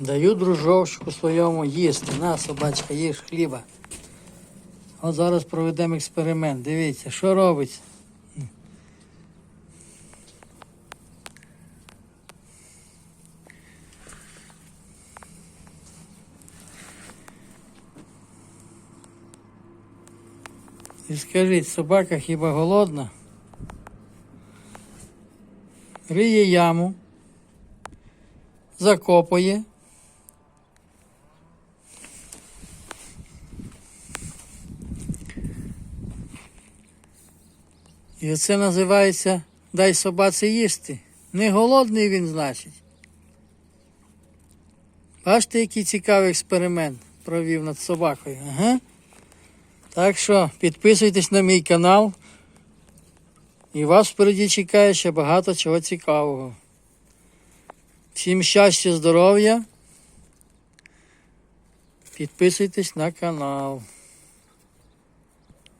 Даю дружочку своєму їсти. На, собачка, їж хліба. От зараз проведемо експеримент. Дивіться, що робиться. І скажіть, собака хіба голодна? Риє яму, закопує. І оце називається дай собаці їсти. Не голодний він, значить. Бачите, який цікавий експеримент провів над собакою. Ага. Так що підписуйтесь на мій канал. І вас впереді чекає ще багато чого цікавого. Всім щастя, здоров'я. Підписуйтесь на канал.